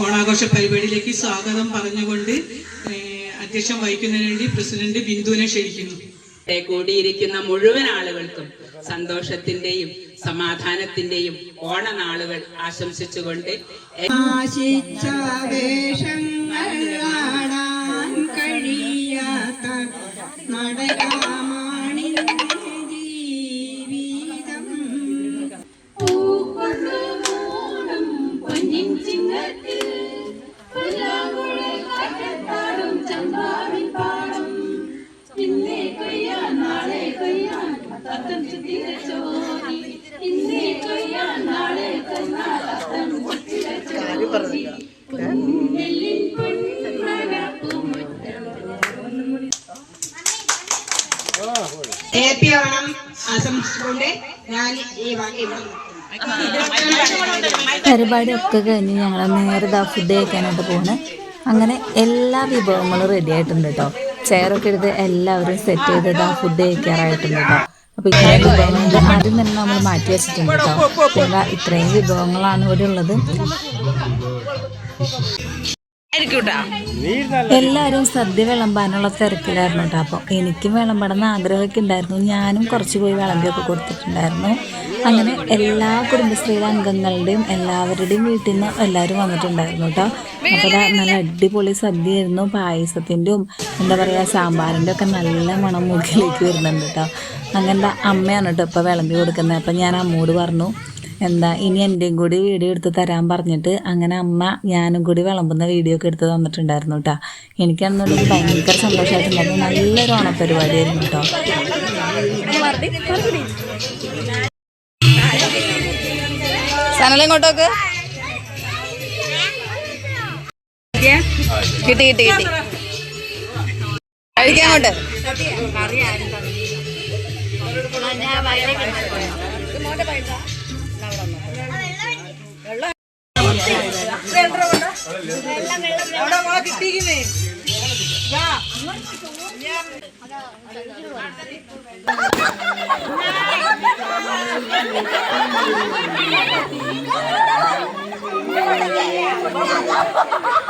ഓണാഘോഷ പരിപാടിയിലേക്ക് സ്വാഗതം പറഞ്ഞുകൊണ്ട് അധ്യക്ഷം വഹിക്കുന്നതിന് വേണ്ടി പ്രസിഡന്റ് ബിന്ദുവിനെ ക്ഷണിക്കുന്നു. കൂടിയിരിക്കുന്ന മുഴുവൻ ആളുകൾക്കും സന്തോഷത്തിന്റെയും സമാധാനത്തിന്റെയും ഓണനാളുകൾ ആശംസിച്ചുകൊണ്ട് ആശിച്ച ഹാപ്പി ഓണം ആശംസിച്ചുകൊണ്ട് ഞാൻ ഈ വാങ്ങി ഇവിടെ. പരിപാടിയൊക്കെ കഴിഞ്ഞ് ഞങ്ങൾ നേരെ ദാ ഫുഡ് കഴിക്കാനായിട്ട് പോണ്. അങ്ങനെ എല്ലാ വിഭവങ്ങളും റെഡി ആയിട്ടുണ്ട് കേട്ടോ ചെയറൊക്കെ എടുത്ത് എല്ലാവരും സെറ്റ് ചെയ്തത് ദാ ഫുഡ് കഴിക്കാറായിട്ടുണ്ട് കേട്ടോ അപ്പൊ ഇത്രയും വിഭവങ്ങൾ ആദ്യം തന്നെ നമ്മൾ മാറ്റി വെച്ചിട്ടുണ്ട് കേട്ടോ ഇത്രയും വിഭവങ്ങളാണ് ഇവിടെ ഉള്ളത്. എല്ലാവരും സദ്യ വിളമ്പാനുള്ള തിരക്കിലായിരുന്നു കേട്ടോ. അപ്പോൾ എനിക്കും വിളമ്പണമെന്ന് ആഗ്രഹമൊക്കെ ഉണ്ടായിരുന്നു. ഞാനും കുറച്ച് പോയി വിളമ്പിയൊക്കെ കൊടുത്തിട്ടുണ്ടായിരുന്നു. അങ്ങനെ എല്ലാ കുടുംബശ്രീയിലെ അംഗങ്ങളുടെയും എല്ലാവരുടെയും വീട്ടിൽ നിന്ന് എല്ലാവരും വന്നിട്ടുണ്ടായിരുന്നു കേട്ടോ. അപ്പോൾ നല്ല അടിപൊളി സദ്യയായിരുന്നു. പായസത്തിന്റെയും എന്താ പറയുക സാമ്പാറിന്റെ ഒക്കെ നല്ല മണം മൂക്കിലേക്ക് വരുന്നുണ്ട് കേട്ടോ. അങ്ങനെ അമ്മയാണ് കേട്ടോ ഇപ്പോൾ വിളമ്പി കൊടുക്കുന്നത്. അപ്പം ഞാൻ അമ്മോട് പറഞ്ഞു എന്താ ഇനി എന്റെയും കൂടി വീഡിയോ എടുത്ത് തരാൻ പറഞ്ഞിട്ട് അങ്ങനെ അമ്മ ഞാനും കൂടി വിളമ്പുന്ന വീഡിയോ ഒക്കെ എടുത്ത് തന്നിട്ടുണ്ടായിരുന്നു കേട്ടോ എനിക്കാണെന്നുണ്ടെങ്കിൽ ഭയങ്കര സന്തോഷമായിട്ടുണ്ടായിരുന്നു നല്ലൊരു ഓണപ്പരിപാടിയായിരുന്നു കേട്ടോ ഇങ്ങോട്ടോക്ക് കിട്ടി കിട്ടി കിട്ടി. കഴിക്കാൻ അങ്ങോട്ട്. Ha ha ha ha!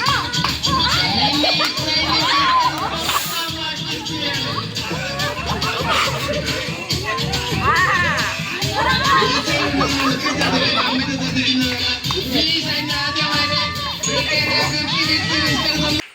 ആ Please, I know that I did.